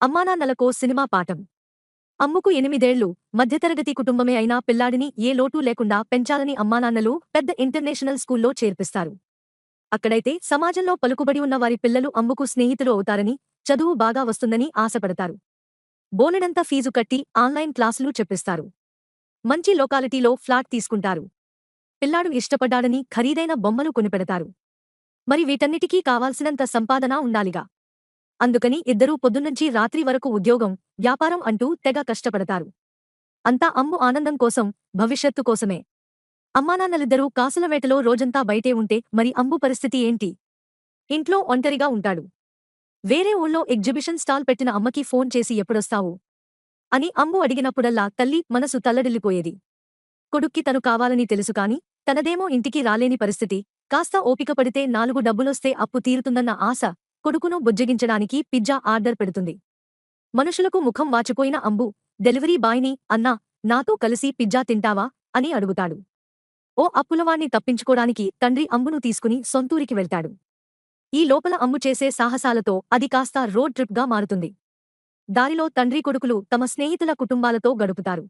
అమ్మానాన్నలకో cinema పాఠం. అమ్ముకు ఎనిమిదేళ్ళు. మధ్యతరగతి కుటుంబమే అయినా పిల్లాడిని ఏ లోటూ లేకుండా పెంచాలని అమ్మానాన్నలు పెద్ద ఇంటర్నేషనల్ స్కూల్లో చేర్పిస్తారు. అక్కడైతే సమాజంలో పలుకుబడి ఉన్న వారి పిల్లలు అమ్ముకు స్నేహితులు అవుతారని చదువు బాగా వస్తుందని ఆశపడతారు. బోలెడంత ఫీజు కట్టి ఆన్లైన్ క్లాసులు చెప్పిస్తారు. మంచి లొకాలిటీలో ఫ్లాట్ తీసుకుంటారు. పిల్లాడు ఇష్టపడ్డాడని ఖరీదైన బొమ్మలు కొనిపెడతారు. మరి వీటన్నిటికీ కావాల్సినంత సంపాదన ఉండాలిగా. అందుకని ఇద్దరూ పొద్దున్నుంచి రాత్రి వరకు ఉద్యోగం వ్యాపారం అంటూ తెగ కష్టపడతారు. అంతా అమ్ము ఆనందం కోసం భవిష్యత్తు కోసమే. అమ్మానాన్నలిద్దరూ కాసులవేటలో రోజంతా బయటే ఉంటే మరి అంబు పరిస్థితి ఏంటి? ఇంట్లో ఒంటరిగా ఉంటాడు. వేరే ఊళ్ళో ఎగ్జిబిషన్ స్టాల్ పెట్టిన అమ్మకి ఫోన్ చేసి ఎప్పుడొస్తావు? అని అమ్ము అడిగినప్పుడల్లా తల్లి మనసు తల్లడిల్లిపోయేది. కొడుక్కి తను కావాలని తెలుసుకాని తనదేమో ఇంటికి రాలేని పరిస్థితి కాస్త ఓపిక పడితే నాలుగు డబ్బులొస్తే అప్పు తీరుతుందన్న ఆశ కొడుకును బుజ్జగించడానికి పిజ్జా ఆర్డర్ పెడుతుంది. మనుషులకు ముఖం వాచిపోయిన అంబు డెలివరీ బాయ్ని అన్నా నాతో కలిసి పిజ్జా తింటావా? అని అడుగుతాడు. ఓ అప్పులవాణ్ణి తప్పించుకోడానికి తండ్రి అంబును తీసుకుని సొంతూరికి వెళ్తాడు. ఈ లోపల అమ్ము చేసే సాహసాలతో అది కాస్త రోడ్ ట్రిప్గా మారుతుంది. దారిలో తండ్రి కొడుకులు తమ స్నేహితుల కుటుంబాలతో గడుపుతారు.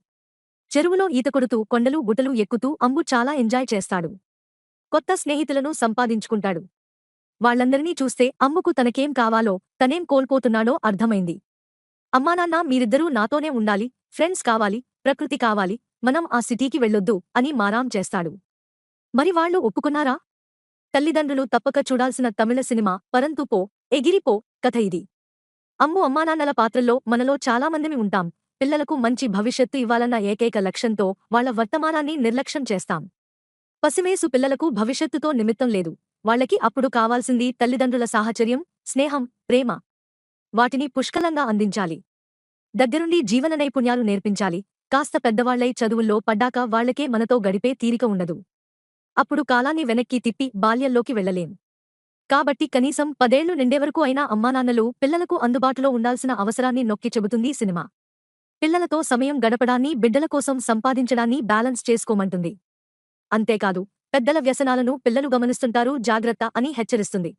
చెరువులో ఈత కొడుతూ కొండలు గుటలు ఎక్కుతూ అంబు చాలా ఎంజాయ్ చేస్తాడు. కొత్త స్నేహితులను సంపాదించుకుంటాడు. వాళ్ళందరినీ చూస్తే అమ్ముకు తనకేం కావాలో తనేం కోల్పోతున్నాడో అర్థమైంది. అమ్మానాన్న మీరిద్దరూ నాతోనే ఉండాలి ఫ్రెండ్స్ కావాలి ప్రకృతి కావాలి మనం ఆ సిటీకి వెళ్ళొద్దు అని మారాం చేస్తాడు. మరి వాళ్ళు ఒప్పుకున్నారా? తల్లిదండ్రులు తప్పక చూడాల్సిన తమిళ సినిమా పరంతుపో ఎగిరిపో కథ ఇది. అమ్ము అమ్మానాన్నల పాత్రల్లో మనలో చాలామందిమి ఉంటాం. పిల్లలకు మంచి భవిష్యత్తు ఇవ్వాలన్న ఏకైక లక్ష్యంతో వాళ్ళ వర్తమానాన్ని నిర్లక్ష్యం చేస్తాం. పసిమేసు పిల్లలకు భవిష్యత్తుతో నిమిత్తం లేదు. వాళ్ళకి అప్పుడు కావాల్సింది తల్లిదండ్రుల సాహచర్యం స్నేహం ప్రేమ. వాటిని పుష్కలంగా అందించాలి. దగ్గరుండి జీవన నైపుణ్యాలు నేర్పించాలి. కాస్త పెద్దవాళ్ళై చదువుల్లో పడ్డాక వాళ్ళకే మనతో గడిపే తీరిక ఉండదు. అప్పుడు కాలాన్ని వెనక్కి తిప్పి బాల్యంలోకి వెళ్ళలేం కాబట్టి కనీసం పదేళ్ళు నిండేవరకు అయినా అమ్మానాన్నలు పిల్లలకు అందుబాటులో ఉండాల్సిన అవసరాన్ని నొక్కి చెబుతుంది సినిమా. పిల్లలతో సమయం గడపడాన్ని బిడ్డల కోసం సంపాదించడాన్ని బ్యాలెన్స్ చేసుకోమంటుంది. అంతేకాదు పెద్దల వ్యసనాలను పిల్లలు గమనిస్తుంటారు జాగ్రత్త అని హెచ్చరిస్తుంది.